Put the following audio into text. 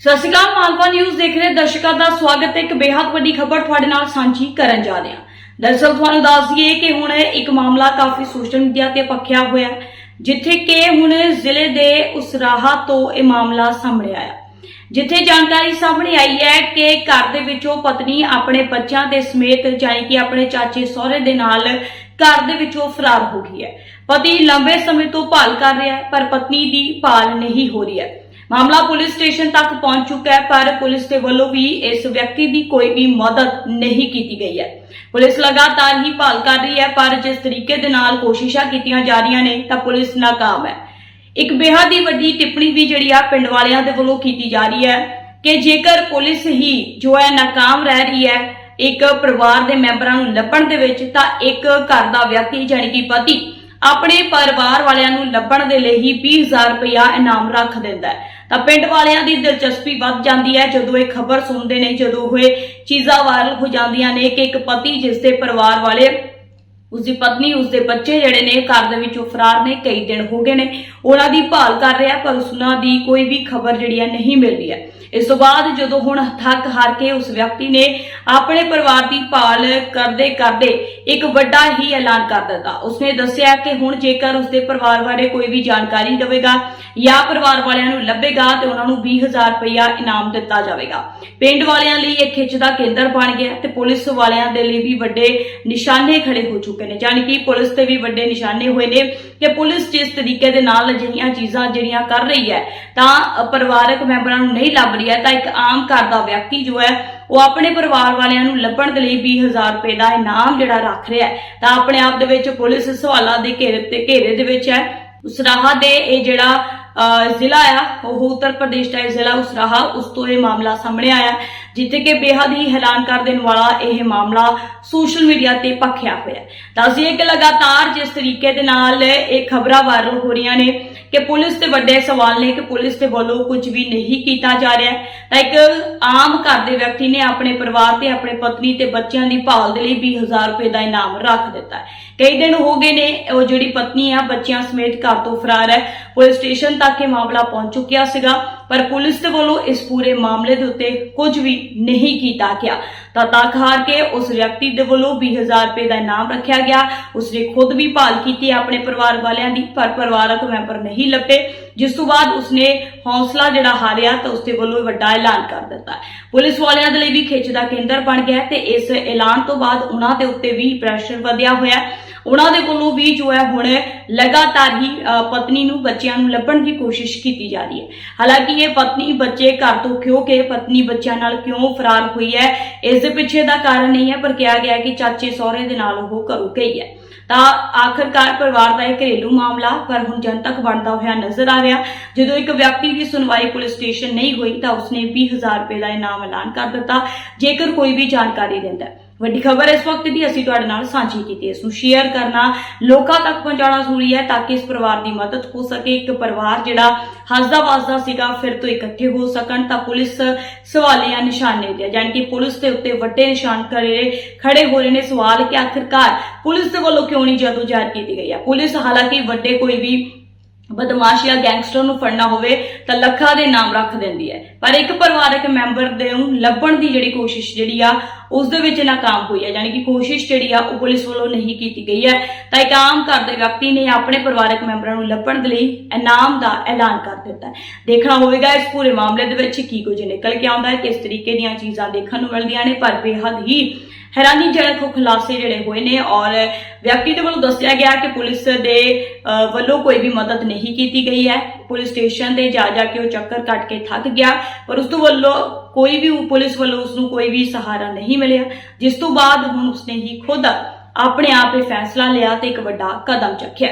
ਸਤਿ ਸ਼੍ਰੀ ਅਕਾਲ, ਮਾਲਵਾ ਨਿਊਜ਼ ਦੇਖ ਰਹੇ ਦਰਸ਼ਕਾਂ ਦਾ ਸਵਾਗਤ ਹੈ। ਇੱਕ ਬੇहद ਵੱਡੀ ਖਬਰ ਤੁਹਾਡੇ ਨਾਲ ਸਾਂਝੀ ਕਰਨ ਜਾ ਰਹੇ। ਹਾਂ ਦਰਅਸਲ ਤੁਹਾਨੂੰ ਦੱਸ ਦਈਏ ਕਿ ਹੁਣ ਇੱਕ ਮਾਮਲਾ ਕਾਫੀ ਸੋਸ਼ਲ ਮੀਡੀਆ ਤੇ ਪੱਖਿਆ ਹੋਇਆ ਹੈ, ਜਿੱਥੇ ਕਿ ਹੁਣ ਜ਼ਿਲ੍ਹੇ ਦੇ ਉਸਰਾਹਾ ਤੋਂ ਇਹ ਮਾਮਲਾ ਸਾਹਮਣੇ ਆਇਆ। ਜਿੱਥੇ ਜਾਣਕਾਰੀ ਸਾਹਮਣੇ ਆਈ ਹੈ ਕਿ ਘਰ ਦੇ ਵਿੱਚੋਂ ਪਤਨੀ ਆਪਣੇ ਬੱਚਿਆਂ ਦੇ ਸਮੇਤ ਜਾਣੀ ਕਿ ਆਪਣੇ ਚਾਚੇ ਸਹੁਰੇ ਦੇ ਨਾਲ ਘਰ ਦੇ ਵਿੱਚੋਂ ਫਰਾਰ ਹੋ ਗਈ ਹੈ। ਪਤੀ ਲੰਬੇ ਸਮੇਂ ਤੋਂ ਭਾਲ ਕਰ ਰਿਹਾ ਹੈ, ਪਰ ਪਤਨੀ ਦੀ ਭਾਲ ਨਹੀਂ ਹੋ ਰਹੀ ਹੈ। ਮਾਮਲਾ ਪੁਲਿਸ ਸਟੇਸ਼ਨ ਤੱਕ ਪਹੁੰਚ ਚੁੱਕਾ ਹੈ, ਪਰ ਪੁਲਿਸ ਦੇ ਵੱਲੋਂ ਵੀ ਇਸ ਵਿਅਕਤੀ ਦੀ ਕੋਈ ਵੀ ਮਦਦ ਨਹੀਂ ਕੀਤੀ ਗਈ ਹੈ। ਪੁਲਿਸ ਲਗਾਤਾਰ ਹੀ ਭਾਲ ਕਰ ਰਹੀ ਹੈ, ਪਰ ਜਿਸ ਤਰੀਕੇ ਦੇ ਨਾਲ ਕੋਸ਼ਿਸ਼ਾਂ ਕੀਤੀਆਂ ਜਾ ਰਹੀਆਂ ਨੇ, ਤਾਂ ਪੁਲਿਸ ਨਾਕਾਮ ਹੈ। ਇੱਕ ਬੇਹੱਦ ਹੀ ਵੱਡੀ ਟਿੱਪਣੀ ਵੀ ਜਿਹੜੀ ਆ ਪਿੰਡ ਵਾਲਿਆਂ ਦੇ ਵੱਲੋਂ ਕੀਤੀ ਜਾ ਰਹੀ ਹੈ ਕਿ ਜੇਕਰ ਪੁਲਿਸ ਹੀ ਜੋ ਹੈ ਨਾਕਾਮ ਰਹਿ ਰਹੀ ਹੈ, ਇੱਕ ਪਰਿਵਾਰ ਦੇ ਮੈਂਬਰਾਂ ਨੂੰ ਲੱਭਣ ਦੇ ਵਿੱਚ, ਤਾਂ ਇੱਕ ਘਰ ਦਾ ਵਿਅਕਤੀ ਜਾਣੀ ਕਿ ਪਤੀ ਆਪਣੇ ਪਰਿਵਾਰ ਵਾਲਿਆਂ ਨੂੰ ਲੱਭਣ ਦੇ ਲਈ ਹੀ 20000 ਰੁਪਇਆ ਇਨਾਮ ਰੱਖ ਦਿੰਦਾ ਹੈ। ਤਾਂ ਪਿੰਡ ਵਾਲਿਆਂ ਦੀ ਦਿਲਚਸਪੀ ਵੱਧ ਜਾਂਦੀ ਹੈ। ਜਦੋਂ ਇਹ ਖਬਰ ਸੁਣਦੇ ਨੇ, ਜਦੋਂ ਇਹ ਚੀਜ਼ਾਂ ਵਾਇਰਲ ਹੋ ਜਾਂਦੀਆਂ ਨੇ ਕਿ ਇੱਕ ਪਤੀ ਜਿਸ ਦੇ ਪਰਿਵਾਰ ਵਾਲੇ ਉਸਦੀ ਪਤਨੀ, ਉਸਦੇ ਬੱਚੇ ਜਿਹੜੇ ਨੇ, ਘਰ ਦੇ ਵਿੱਚੋਂ ਫਰਾਰ ਨੇ, ਕਈ ਦਿਨ ਹੋ ਗਏ ਨੇ। ਉਹਨਾਂ ਦੀ ਭਾਲ ਕਰ ਰਿਹਾ, ਪਰ ਉਸਨਾਂ ਦੀ ਕੋਈ ਵੀ ਖਬਰ ਜਿਹੜੀ ਹੈ ਨਹੀਂ ਮਿਲ ਰਹੀ ਹੈ। ਇਸ ਤੋਂ ਬਾਅਦ ਜਦੋਂ ਹੁਣ ਥੱਕ ਹਾਰ ਕੇ ਉਸ ਵਿਅਕਤੀ ਨੇ ਆਪਣੇ ਪਰਿਵਾਰ ਦੀ ਭਾਲ ਕਰਦੇ ਕਰਦੇ ਇੱਕ ਵੱਡਾ ਹੀ ਐਲਾਨ ਕਰ ਦਿੱਤਾ। ਉਸਨੇ ਦੱਸਿਆ ਕਿ ਹੁਣ ਜੇਕਰ ਉਸਦੇ ਪਰਿਵਾਰ ਬਾਰੇ ਕੋਈ ਵੀ ਜਾਣਕਾਰੀ ਦੇਵੇਗਾ ਜਾਂ ਪਰਿਵਾਰ ਵਾਲਿਆਂ ਨੂੰ ਲੱਭੇਗਾ ਤੇ ਉਹਨਾਂ ਨੂੰ 20000 ਰੁਪਇਆ ਇਨਾਮ ਦਿੱਤਾ ਜਾਵੇਗਾ। ਪਿੰਡ ਵਾਲਿਆਂ ਲਈ ਇਹ ਖਿੱਚ ਦਾ ਕੇਂਦਰ ਬਣ ਗਿਆ ਤੇ ਪੁਲਿਸ ਵਾਲਿਆਂ ਦੇ ਲਈ ਵੀ ਵੱਡੇ ਨਿਸ਼ਾਨੇ ਖੜੇ ਹੋ ਚੁੱਕੇ ਨੇ। ਯਾਨੀ ਕਿ ਪੁਲਿਸ ਤੇ ਵੀ ਵੱਡੇ ਨਿਸ਼ਾਨੇ ਹੋਏ ਨੇ ਕਿ ਪੁਲਿਸ ਜਿਸ ਤਰੀਕੇ ਦੇ ਨਾਲ ਅਜਿਹੀਆਂ ਚੀਜ਼ਾਂ ਜਿਹੜੀਆਂ ਕਰ ਰਹੀ ਹੈ ਤਾਂ ਪਰਿਵਾਰਕ ਮੈਂਬਰਾਂ ਨੂੰ ਨਹੀਂ ਲੱਭ ਰਹੀ ਹੈ ਤਾਂ ਇੱਕ ਆਮ ਘਰ ਦਾ ਵਿਅਕਤੀ ਜੋ ਹੈ ਉਹ ਆਪਣੇ ਪਰਿਵਾਰ ਵਾਲਿਆਂ ਨੂੰ ਲੱਭਣ ਦੇ ਲਈ 20000 ਰੁਪਏ ਦਾ ਇਨਾਮ ਜਿਹੜਾ ਰੱਖ ਰਿਹਾ ਹੈ। ਤਾਂ ਆਪਣੇ ਆਪ ਦੇ ਵਿੱਚ ਪੁਲਿਸ ਸਵਾਲਾਂ ਦੇ ਘੇਰੇ ਤੇ ਘੇਰੇ ਦੇ ਵਿੱਚ ਹੈ। ਉਸਰਾਹਾ ਦੇ ਇਹ ਜਿਹੜਾ ਅਹ, ਜ਼ਿਲ੍ਹਾ ਆ ਉਹ ਉੱਤਰ ਪ੍ਰਦੇਸ਼ ਦਾ ਜ਼ਿਲ੍ਹਾ ਉਸਰਾਹਾ ਉਸ ਤੋਂ ਇਹ ਮਾਮਲਾ ਸਾਹਮਣੇ ਆਇਆ। ਜਿੱਥੇ ਕਿ ਬੇਹੱਦ ਹੀ ਹੈਰਾਨ ਕਰ ਦੇਣ ਵਾਲਾ ਇਹ ਮਾਮਲਾ ਸੋਸ਼ਲ ਮੀਡੀਆ ਤੇ ਪੱਖਿਆ ਹੋਇਆ ਹੈ ਕਿ ਲਗਾਤਾਰ ਜਿਸ ਤਰੀਕੇ ਦੇ ਨਾਲ ਇਹ ਖਬਰਾਂ ਵਾਇਰਲ ਹੋ ਰਹੀਆਂ ਨੇ ਕਿ ਪੁਲਿਸ ਤੇ ਵੱਡੇ ਸਵਾਲ ਨੇ ਕਿ ਪੁਲਿਸ ਦੇ ਵੱਲੋਂ ਕੁਝ ਵੀ ਨਹੀਂ ਕੀਤਾ ਜਾ ਰਿਹਾ। ਤਾਂ ਇੱਕ ਆਮ ਘਰ ਦੇ ਵਿਅਕਤੀ ਨੇ ਆਪਣੇ ਪਰਿਵਾਰ ਤੇ ਆਪਣੇ ਪਤਨੀ ਤੇ ਬੱਚਿਆਂ ਦੀ ਭਾਲ ਦੇ ਲਈ 20000 ਰੁਪਏ ਦਾ ਇਨਾਮ ਰੱਖ ਦਿੱਤਾ ਹੈ। ਕਈ ਦਿਨ ਹੋ ਗਏ ਨੇ, ਉਹ ਜਿਹੜੀ ਪਤਨੀ ਆ, ਬੱਚਿਆਂ ਸਮੇਤ ਘਰ ਤੋਂ ਫਰਾਰ ਹੈ। ਪੁਲਿਸ ਸਟੇਸ਼ਨ ਤੱਕ ਇਹ ਮਾਮਲਾ ਪਹੁੰਚ ਚੁੱਕਿਆ ਸੀਗਾ, ਪਰ ਪੁਲਿਸ ਦੇ ਵੱਲੋਂ ਇਸ ਪੂਰੇ ਮਾਮਲੇ ਦੇ ਉੱਤੇ ਕੁਝ ਵੀ ਨਹੀਂ ਕੀਤਾ ਗਿਆ। ਤਾਂ ਤੱਕ ਹਾਰ ਕੇ ਉਸ ਵਿਅਕਤੀ ਦੇ ਵੱਲੋਂ 20000 ਰੁਪਏ ਦਾ ਇਨਾਮ ਰੱਖਿਆ ਗਿਆ। ਉਸਨੇ ਖੁਦ ਵੀ ਭਾਲ ਕੀਤੀ, ਆਪਣੇ ਪਰਿਵਾਰ ਵਾਲਿਆਂ ਦੀ, ਪਰ ਪਰਿਵਾਰਕ ਮੈਂਬਰ ਨਹੀਂ ਲੱਭੇ। ਜਿਸ ਤੋਂ ਬਾਅਦ ਉਸਨੇ ਹੌਸਲਾ ਜਿਹੜਾ ਹਾਰਿਆ, ਤਾਂ ਉਸਦੇ ਵੱਲੋਂ ਵੱਡਾ ਐਲਾਨ ਕਰ ਦਿੱਤਾ। ਪੁਲਿਸ ਵਾਲਿਆਂ ਦੇ ਲਈ ਵੀ ਖਿੱਚ ਦਾ ਕੇਂਦਰ ਬਣ ਗਿਆ ਤੇ ਇਸ ਐਲਾਨ ਤੋਂ ਬਾਅਦ ਉਹਨਾਂ ਦੇ ਉੱਤੇ ਵੀ ਪ੍ਰੈਸ਼ਰ ਵਧਿਆ ਹੋਇਆ ਉਹਨਾਂ ਦੇ ਵੱਲੋਂ ਵੀ ਜੋ ਹੈ ਹੁਣ ਲਗਾਤਾਰ ਹੀ ਪਤਨੀ ਨੂੰ ਬੱਚਿਆਂ ਨੂੰ ਲੱਭਣ ਦੀ ਕੋਸ਼ਿਸ਼ ਕੀਤੀ ਜਾ ਰਹੀ ਹੈ। ਹਾਲਾਂਕਿ ਇਹ ਪਤਨੀ ਬੱਚੇ ਘਰ ਤੋਂ ਕਿਉਂ ਕਿ ਪਤਨੀ ਬੱਚਿਆਂ ਨਾਲ ਕਿਉਂ ਫਰਾਰ ਹੋਈ ਹੈ, ਇਸ ਦੇ ਪਿੱਛੇ ਦਾ ਕਾਰਨ ਨਹੀਂ ਹੈ, ਪਰ ਕਿਹਾ ਗਿਆ ਕਿ ਚਾਚੇ ਸਹੁਰੇ ਦੇ ਨਾਲ ਉਹ ਘਰੋਂ ਗਈ ਹੈ। ਤਾਂ ਆਖਰਕਾਰ ਪਰਿਵਾਰ ਦਾ ਇਹ ਘਰੇਲੂ ਮਾਮਲਾ, ਪਰ ਹੁਣ ਜਨਤਕ ਬਣਦਾ ਹੋਇਆ ਨਜ਼ਰ ਆ ਰਿਹਾ। ਜਦੋਂ ਇੱਕ ਵਿਅਕਤੀ ਦੀ ਸੁਣਵਾਈ ਪੁਲਿਸ ਸਟੇਸ਼ਨ ਨਹੀਂ ਹੋਈ, ਤਾਂ ਉਸਨੇ 20000 ਰੁਪਏ ਦਾ ਇਨਾਮ ਐਲਾਨ ਕਰ ਦਿੱਤਾ, ਜੇਕਰ ਕੋਈ ਵੀ ਜਾਣਕਾਰੀ ਦਿੰਦਾ ਹੈ। ਵੱਡੀ ਖਬਰ ਇਸ ਵਕਤ ਦੀ ਅਸੀਂ ਤੁਹਾਡੇ ਨਾਲ ਸਾਂਝੀ ਕੀਤੀ ਇਸ ਨੂੰ ਸ਼ੇਅਰ ਕਰਨਾ ਲੋਕਾਂ ਤੱਕ ਪਹੁੰਚਾਉਣਾ ਜ਼ਰੂਰੀ ਹੈ ਤਾਂ ਕਿ ਇਸ ਪਰਿਵਾਰ ਦੀ ਮਦਦ ਹੋ ਸਕੇ। ਇੱਕ ਪਰਿਵਾਰ ਜਿਹੜਾ ਹੱਸਦਾ ਵਸਦਾ ਸੀਗਾ, ਫਿਰ ਤੋਂ ਇਕੱਠੇ ਹੋ ਸਕਣ ਤਾਂ ਪੁਲਿਸ ਸਵਾਲੀਆ ਨਿਸ਼ਾਨੇ ਤੇ ਹੈ। ਕਿ ਪੁਲਿਸ ਦੇ ਉੱਤੇ ਵੱਡੇ ਨਿਸ਼ਾਨ ਖੜੇ ਖੜੇ ਹੋ ਰਹੇ ਨੇ ਸਵਾਲ ਕਿ ਆਖਿਰਕਾਰ ਪੁਲਿਸ ਦੇ ਵੱਲੋਂ ਕਿਉਂ ਨਹੀਂ ਜਦੋਂ ਜਾਰੀ ਕੀਤੀ ਗਈ ਹੈ? ਪੁਲਿਸ ਹਾਲਾਂਕਿ ਵੱਡੇ ਕੋਈ ਵੀ ਬਦਮਾਸ਼ ਜਾਂ ਗੈਂਗਸਟਰ ਨੂੰ ਫੜਨਾ ਹੋਵੇ ਤਾਂ ਲੱਖਾਂ ਦੇ ਨਾਮ ਰੱਖ ਦਿੰਦੀ ਹੈ। ਪਰ ਇੱਕ ਪਰਿਵਾਰਕ ਮੈਂਬਰ ਦੇ ਨੂੰ ਲੱਭਣ ਦੀ ਜਿਹੜੀ ਕੋਸ਼ਿਸ਼ ਜਿਹੜੀ ਆ ਉਸ ਦੇ ਵਿੱਚ ਨਾਕਾਮ ਹੋਈ ਹੈ, ਯਾਨੀ ਕਿ ਕੋਸ਼ਿਸ਼ ਜਿਹੜੀ ਆ ਉਹ ਪੁਲਿਸ ਵੱਲੋਂ ਨਹੀਂ ਕੀਤੀ ਗਈ ਹੈ। ਤਾਂ ਇੱਕ ਆਮ ਘਰ ਦੇ ਵਿਅਕਤੀ ਨੇ ਆਪਣੇ ਪਰਿਵਾਰਕ ਮੈਂਬਰਾਂ ਨੂੰ ਲੱਭਣ ਦੇ ਲਈ ਇਨਾਮ ਦਾ ਐਲਾਨ ਕਰ ਦਿੱਤਾ ਹੈ। ਦੇਖਣਾ ਹੋਵੇਗਾ ਇਸ ਪੂਰੇ ਮਾਮਲੇ ਦੇ ਵਿੱਚ ਕੀ ਕੁਝ ਨਿਕਲ ਕੇ ਆਉਂਦਾ ਹੈ ਕਿਸ ਤਰੀਕੇ ਦੀਆਂ ਚੀਜ਼ਾਂ ਦੇਖਣ ਨੂੰ ਮਿਲਦੀਆਂ ਨੇ, ਪਰ ਬੇਹੱਦ ਹੀ ਹੈਰਾਨੀਜਨਕ ਖੁਲਾਸੇ ਜਿਹੜੇ ਹੋਏ ਨੇ ਔਰ ਵਿਅਕਤੀ ਦੇ ਵੱਲੋਂ ਦੱਸਿਆ ਗਿਆ ਕਿ ਪੁਲਿਸ ਦੇ ਵੱਲੋਂ ਕੋਈ ਵੀ ਮਦਦ ਨਹੀਂ ਕੀਤੀ ਗਈ ਹੈ। ਪੁਲਿਸ ਸਟੇਸ਼ਨ ਤੇ ਜਾ ਜਾ ਕੇ ਉਹ ਚੱਕਰ ਕੱਟ ਕੇ ਥੱਕ ਗਿਆ। ਪਰ ਉਸ ਤੋਂ ਵੱਲੋਂ ਕੋਈ ਵੀ ਪੁਲਿਸ ਵੱਲੋਂ ਉਸ ਨੂੰ ਕੋਈ ਵੀ ਸਹਾਰਾ ਨਹੀਂ ਮਿਲਿਆ। ਜਿਸ ਤੋਂ ਬਾਅਦ ਹੁਣ ਉਸਨੇ ਹੀ ਖੁਦ ਆਪਣੇ ਆਪ ਇਹ ਫੈਸਲਾ ਲਿਆ ਤੇ ਇੱਕ ਵੱਡਾ ਕਦਮ ਚੱਕਿਆ।